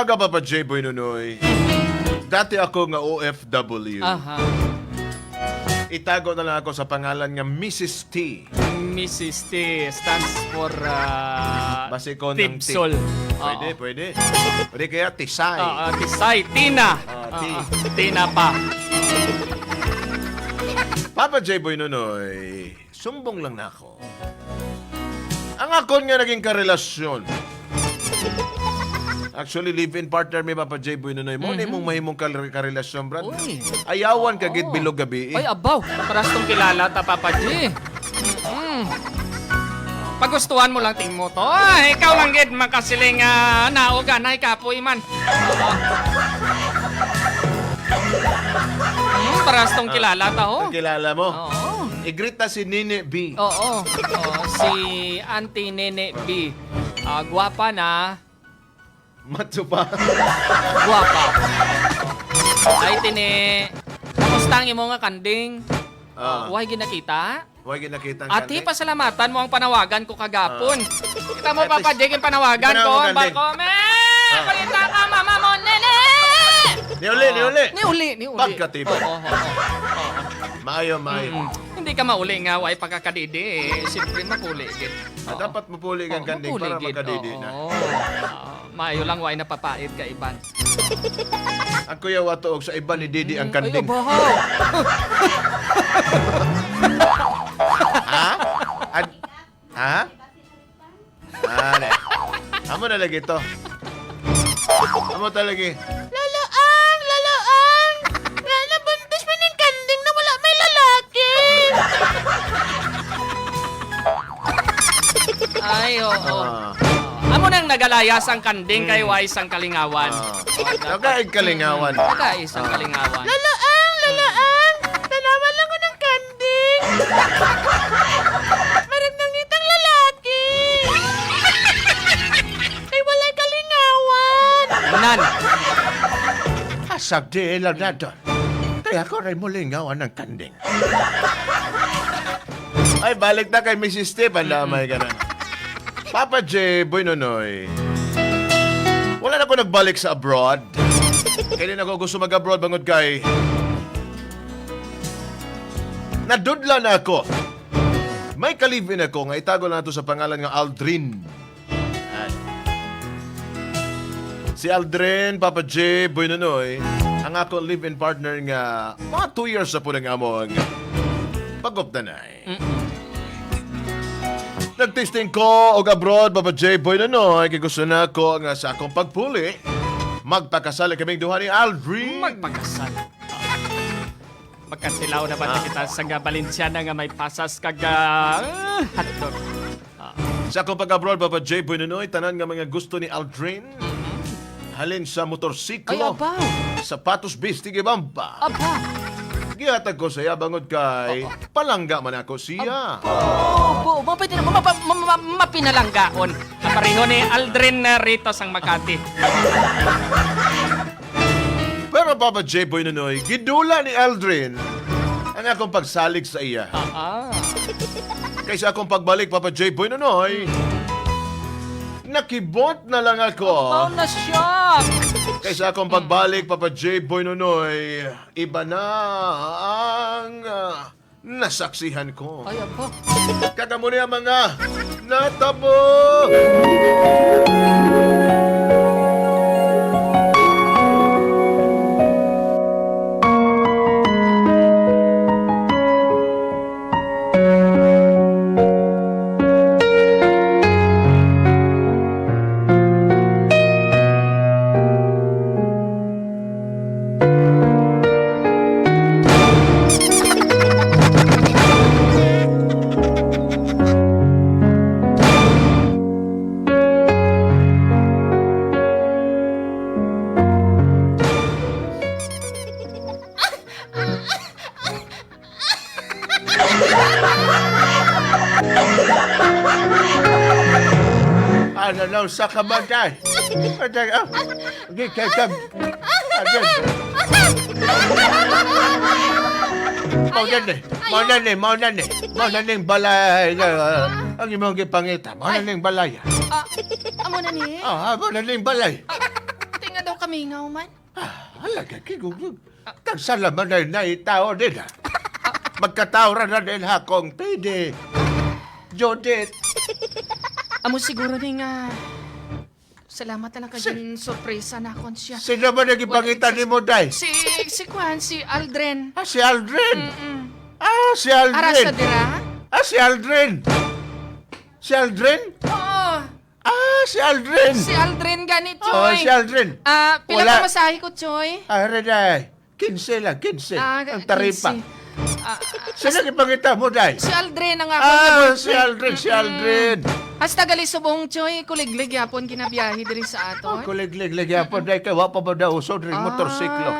umaga, Papa J. Boy Nunoy. Dati ako nga OFW. Aha. Itago na lang ako sa pangalan nga Mrs. T. Mrs. T stands for uh, Base ko ng. Tipsol. Pwede, pwede. Pwede kaya Tisay. Ah, Tisay, Tina. Ah, T. Ah, Tina pa. Papa J. Boy Nunoy, sumbong lang na ako. Ang akon nga naging karelasyon. Actually, live-in partner mi Papa J. Boy Nunoy. Mo ni mong mahimong kar- karelasyon, brad. Uy. Ayawan ka gid Oo. bilog gabi. Ay, abaw. Paras tong kilala ta, Papa G. Mm. Pagustuhan mo lang ting mo to. Ah, ikaw lang gid makasiling uh, naoga na ikapoy man. Mm, paras tong kilala ta, oh. Kilala mo? Oo. Igrita si Nene B. Oo. Oo. Si Auntie Nene B. Ah, gwapa na. Matso pa. Gwapa. Ay, tini. Kamusta ang imo nga kanding? Ah. Uh, Huwag ginakita? Huwag ginakita ang Ati, kani. pasalamatan mo ang panawagan ko kagapon. Kita mo, At Papa least- Jake, yung panawagan ko. Panawagan din. Balkome! Ah. Balita ka, mama mo, nene! Ni uli, ni uli. Ni uli, ni uli. Pagkatibay. Oo, oo, oo. Maayo, maayo. Mm. Hindi ka mauli nga, way pagkakadidi eh. Siyempre, mapuli. gid. Ah, Oo. dapat mapuli kang Oo, kanding para makadidi na. Oo. Ah, Maayo lang, way napapait ka, Iban. Ang kuya watuog sa iba ni Didi ang Ay, kanding. abahaw. Ha? Ad- ha? Ano? Amo na lagi to. Amo talaga. Ay, oo. Ah. Amo nang nagalayas ang kanding kay Wais ang kalingawan. Ah. Nagaig kalingawan. Nagais ang kalingawan. Lolo Ang! Lolo Ang! Tanawan lang ko ng kanding! Marag nang itang lalaki! Ay walay kalingawan! Nan. Asag di lang na doon. Kaya ko rin mulingawan ng kanding. Ay, balik na kay Mrs. Steve. Ang damay ka na. Papa J. Boy Nonoy. Wala na ako nagbalik sa abroad. Kailan ako gusto mag-abroad bangod kay... Nadudla na ako. May kalibin ako nga itago na ito sa pangalan nga Aldrin. Si Aldrin, Papa J, Boy Nonoy, ang ako live-in partner nga mga two years na po ng among pagop na Nagtesting ko og abroad, Papa J, Boy Nonoy, kay gusto na ko nga sa akong pagpuli, magpakasali kaming duha ni Aldrin. Magpakasal. Magkatilaw na ba kita sa nga Valenciana nga may pasas kag uh, hotdog. Sa akong pag-abroad, Papa J, Boy Nonoy, tanan nga mga gusto ni Aldrin, halin sa Ay, motorsiklo, abaw. sapatos bis, tigibamba. Aba. Gihatag ko sa iya bangod kay palangga man ako siya. Oh, bo, mapit na mapa, mapa, mapinalanggaon. Ang pareho ni Aldrin na rito sang Makati. Pero Papa J. Boy Nonoy, gidula ni Aldrin ang akong pagsalig sa iya. Ah, ah. Kaysa akong pagbalik, Papa J. Boy Nonoy, nakibot na lang Oh, ako. na shock. Kaysa akong pagbalik, Papa J. Boy Nonoy, iba na ang ah, nasaksihan ko. Ay, aba. Kagamo niya mga natabo! Patay, ah. Di kay kag... Agad. Mau na ni, mau na ni, mau na ni. Mau na ning balay. ah, Ang imong gipangita, mau na ning balay. Ah, amo na ni? Ah, mau na balay. Tinga pamingaw man. Halaga, kigugug. Tagsalaman na na itao din ha. Magkatawra na din ha kung pwede. Judith, Amo siguro ni nga... Salamat na lang kayong sorpresa na akon siya. sino ba nagipangitan ni mo, Day? Si, si Kwan, si Aldrin. Ah, si Aldrin. Mm-mm. Ah, si Ara sa Aldrin. dira? Ah, si Aldrin. Si Aldrin? Oo. Ah, si Aldrin. Si Aldrin ganit, Oh, Choy. si Aldrin. Ah, pila Wala. ka masahe ko, Choy? Ah, Reday. 15 lang, 15. Ah, Ang taripa. si- Ah, Sino nagipangita mo, Day? si Aldrin ang ako. Ah, si Aldrin, si Aldrin. Hasta gali subong, Choy. Kuliglig yapon kinabiyahe diri sa Oh, aton. kulig-lig po, Day. Kaya wapa ba daw usod rin motorsiklo.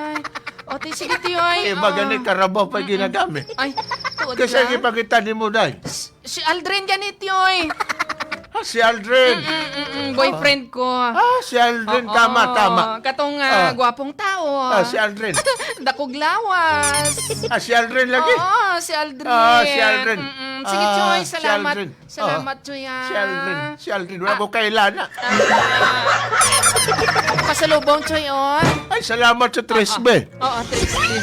O, ti, sige, Tiyoy. Eh, magani karabaw pa ginagamit. Ay, tuod Kasi ka. nagipangita ni mo, Day. S- Si Aldrin ganit, Tiyoy. Ah, si Aldrin. Mm-mm, boyfriend ko. Ah, si Aldrin. Oo, Tama, tama. Katong Ah. ah, gwapong tao. Ah, si Aldrin. Dakog lawas. Ah, si Aldrin lagi. Oo, si Aldrin. Ah, si Aldrin. Mm-mm. Sige, Ah, Choy. si Salamat. Aldrin. Salamat, Ah, Choy. ah. Si Aldrin. Si Aldrin. Wala ko kailana. Ah, pasalubong, Choy, oh. Ay, salamat sa Trisbe. Oo, Tristy.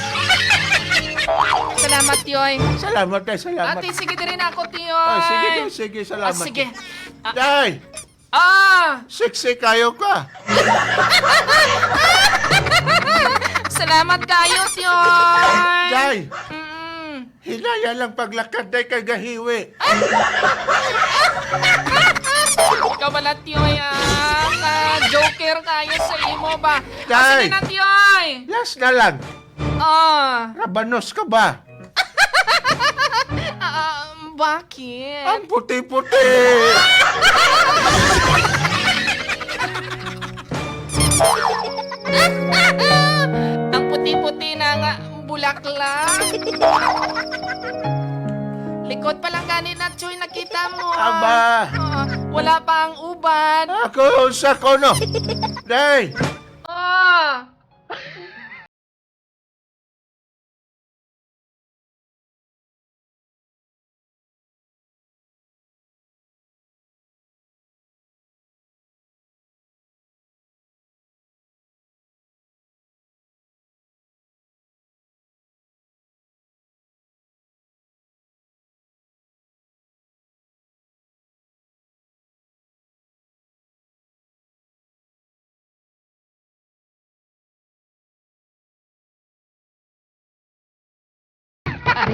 Salamat, Tiyoy. Salamat, Day. Salamat. Ate, sige din ako, Tiyoy. Ah, sige. Sige, Ah, salamat. sige. Day, ah, sexy kayo ka. salamat kayo, Tiyoy. Day, Mm-mm. hinaya lang paglakad, Day, kay gahiwi. Ikaw pala, Tiyoy, ah. Ka-joker kayo sa imo ba? Ah, Tay. sige na, Tiyoy. Last na lang. Ah, Rabanos ka ba? Ah, bakit? Ang puti-puti. Ang puti-puti na nga bulaklak. Likod pa lang gani na, Choy, nakita mo. Aba. Oo, wala pa ang ubad. Ako sa kono. Day, Ah!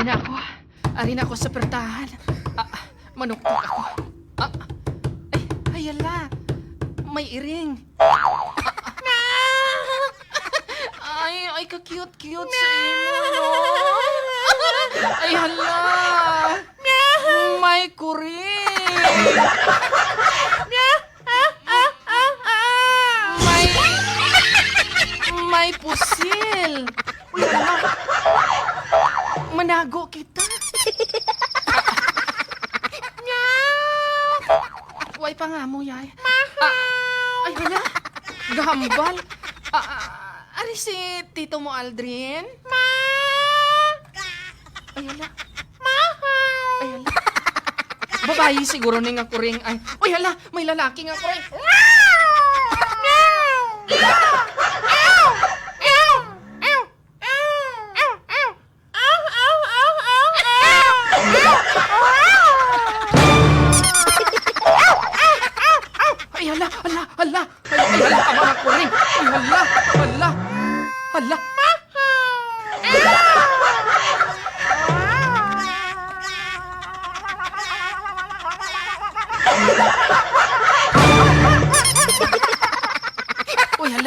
Ari na ako. Ari ako sa pertahan. Ah, manuktok ako. Ah, ay, ayala. May iring. Ay, ay, ka-cute-cute sa imo, no? Ay, hala. May kuring. Manago kita. Way pa nga mo, yay. Ah, ay, hala. Gahambal. Ah, ah, ari si tito mo, Aldrin? Ma! Ay, hala. Ay, hala. Babayi siguro ni nga kuring ay. Uy, hala, may lalaki nga kuring.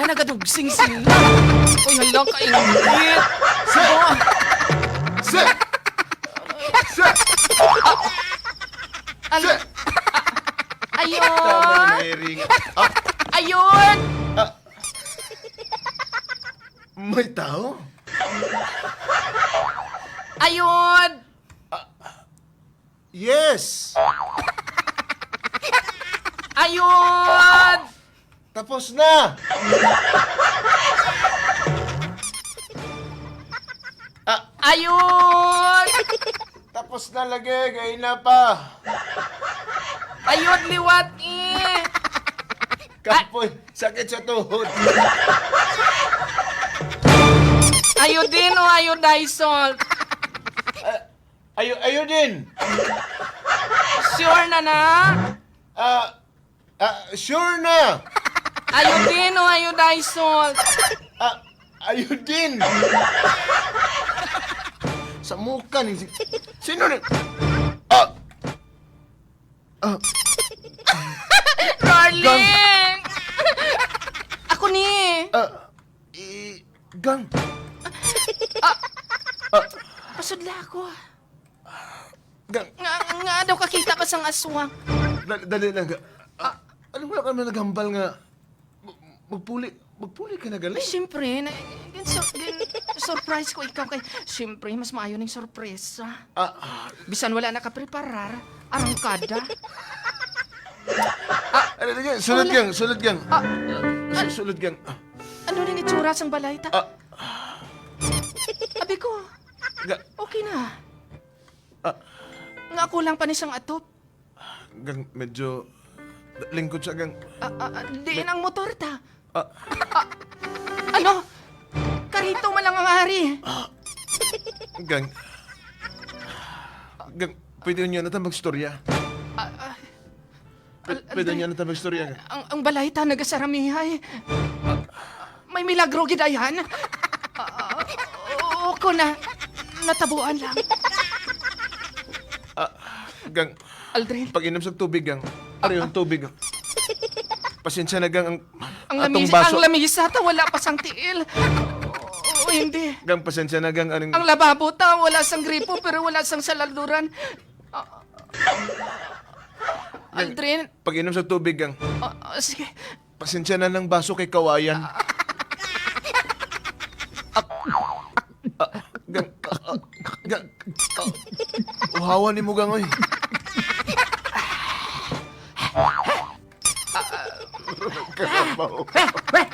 Nagadugsing sila. Uy, hala, kaingit. Sibo. Se! Se! Al- Se! Ah, ayun. Ah, Ayun. may tao? Ayun. Tapos na lagi, gay na pa. Ayun, liwat eh. Kapoy, sakit sa tuhod. Ayodin o ayodisol? Ayo, ayo din. Sure na na? Ah, ah, sure na. Ayodin o ayodisol? Ah, ayo din. Sa muka ni... Sino ni... Ah, Darling! Ako ni. ah, i... Gang. Pasudla ako. Gang. Nga, nga daw kakita ka sang aswang. Dali, dali lang. Ah, alam mo na kami naghambal nga. Mag- Magpuli. Magpuli ka na Ay, galing. siyempre, na, gin, surprise ko ikaw kay... Siyempre, mas maayo ng sorpresa. Ah, ah, Bisan wala nakapreparar, arangkada. ano na gang? Sulod gang, sulod gang. Ah, Su- Sulod gang. Ah, ano rin itsura sang balay ta? ah, Abi ko, ga- okay na. Ah. Nga kulang pa ni sang atop. gang, medyo... Lingkod siya gang. Ah, ah, ah, diin ang motor ta. Ah, Ano? Karito man lang ang hari. gang. Gang, pwede niyo na tayo magstorya. Ah, ah, P- pwede niyo na tayo magstorya. gang. ang, ang balay ta nagasaramihay. May milagro gidayan. Ah, ah, ko na. Natabuan lang. Ah, gang, Aldrin, pag inom sa tubig gang. Ano yung tubig? Pasensya na gang ang, ang, atong lamis, baso. ang lamisa ta wala pa sang tiil. Hindi. Gang, pasensya na gang anong... Ang lababo ta wala sang gripo pero wala sang salalduran. Ah, Aldrin, Pag inom sa tubig gang. ah, ah, sige. Pasensya na ng baso kay kawayan. Ah, gang, ah, ah, gang, ah, uhawan ni mo gang, oy. Karabaw. Eh,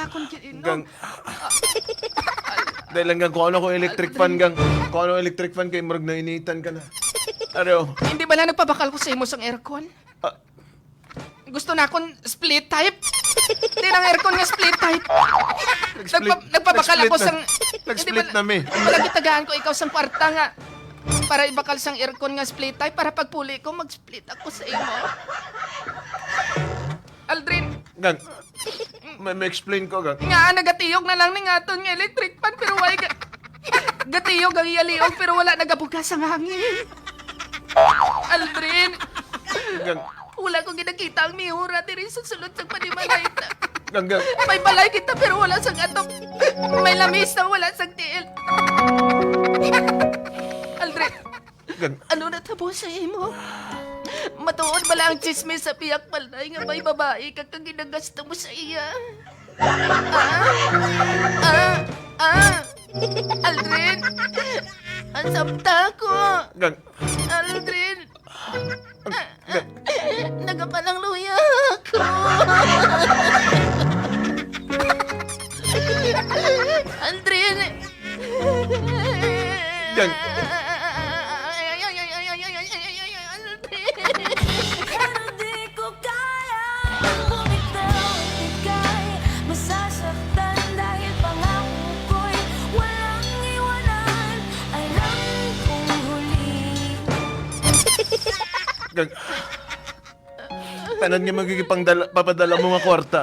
ang akong Gang, dahil lang gang, kung ano kung electric fan gang. Kung ano electric fan kay murag na initan ka na. Ano? Hindi ba na nagpabakal ko sa imo sang aircon? Ah, Gusto na akong split type. Hindi ng aircon nga split type. Nagpa, nagpabakal ako sang... na- nag-split na, me. Wala gitagaan ko ikaw sang kwarta nga. Para ibakal sang aircon nga split type para pagpuli ko mag-split ako sa imo. Aldrin, gang, may, may explain ko gang. nga nagatiyog na lang ni nga aton nga electric fan pero why ga... Gatiyog ang iyaliog pero wala nagabugas ang hangin. Aldrin, Gang, wala ko ginakita ang mihura diri sa sulod sa panimalay ta. gang, gang. May balay kita pero wala sang atop. May lamis na wala sang tiil. Tabo sa imo? Matuod ba lang ang chismis sa piyak palay nga may babae ka kang ginagasta mo sa iya? Ah? Ah? Ah? Aldrin? Ang sabta ko! Aldrin! gang. Nagapalang luya ako! Aldrin! Gang. Tanan nga magiging dala, papadala mo nga kwarta.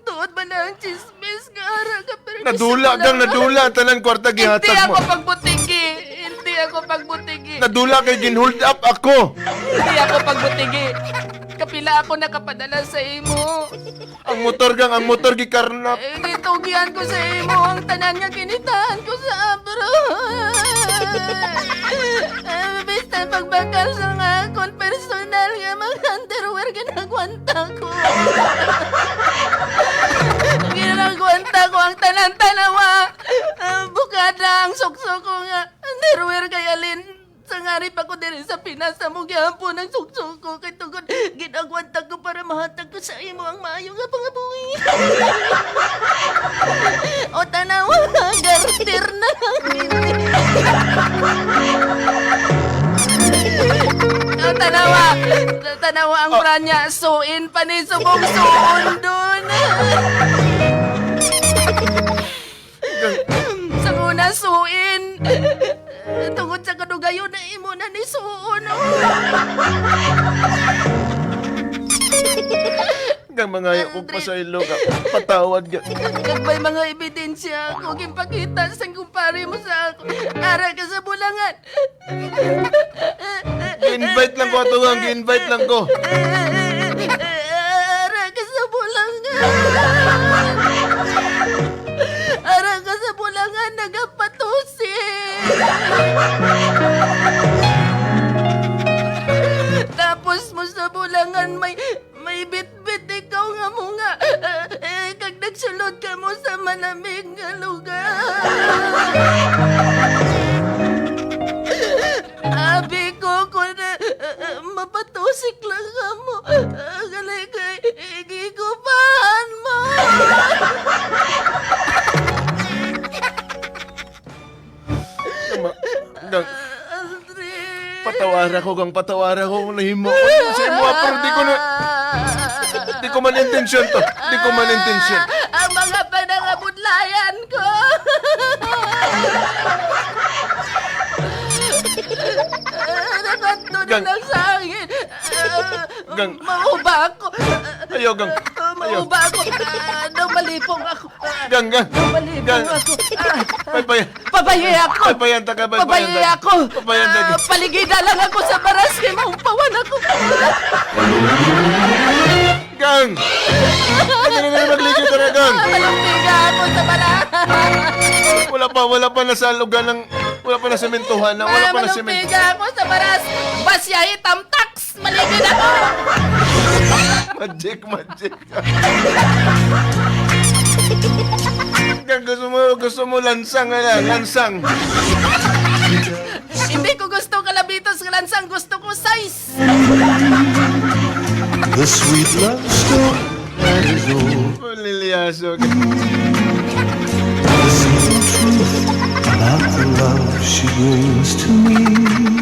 Tuod ba na ang chismis nga ara ka pero Nadula lang- nadula. Tanan kwarta Hindi gihatag ako mo. pagbutigi! Hindi ako pagbutigi! Nadula kay ginhold up ako. Hindi ako pagbutigi! Kapila ako nakapadala sa imo! Ang motor gang, ang motor gikarnap. Eh, gitugyan ko sa imo ang tanan nga kinitahan ko sa abro. Eh, basta pagbakal sa nga akong personal nga mga underwear ginagwanta ko. ginagwanta ko ang tanan-tanawa. Ah, bukada ang sukso ko nga underwear kay Alin. Sa ngari pa ko diri sa Pinas sa mugyapo ng sukso ko kay tugod ginagwanta ko para mahatag ko sa imo ang maayo nga pangabuhi. o tanawa, garter na lang ini. tanawa. Tanawa ang branya. Suin pa ni subong suon dun. sa una suin. Tungod kadugayon na imo na ni suon. Hanggang mga yung pa sa ilo ka. Patawad ka. Kag may mga ebidensya kung ipakita sa kumpare mo sa ako. Ara ka sa bulangan. Invite lang ko ito. invite lang ko. Ara ka sa bulangan. Ara ka sa bulangan nagapatusi. Tapos mo sa bulangan may may bit-bit ikaw nga mo nga. Eh, kag nagsulod ka mo sa malamig nga lugar. Abi ko ko na uh, mapatusik lang ka mo. Patawara ko gang patawara ko kung nahimo ko. Sa imo pero di ko na... Di ko man intensyon to. Di ko man intensyon. Ang mga panangabudlayan ko. Nakanto na Gang. lang sa akin. Gang. Mauba ako. Ayaw gang. Ayaw. Mauba ako. Ah, Namalipong ako. Ah, Gang gang. Namalipong Gang. ako. Ah, Paypay. Pabayi ako. Paypayanta ka. Paypayanta Pabayi ako. Paypayanta ka. Ah, paligida lang ako sa baras kay maumpawan ako. Gang! Ano na na magligid ka na, Gang? Paligida ako sa baras. Wala pa, wala pa na sa lugar ng... Wala pa na sementuhan na, wala pa na semento. Malupiga ako sa baras. Basyahe tamtax. Maligid ako. Magic, magic. Gusto mo, gusto mo lansang na lang, lansang. Hindi ko gusto kalabitos ka lansang. Gusto ko size. The sweet love story that is old. Liliaso. The simple truth about the love she brings to me.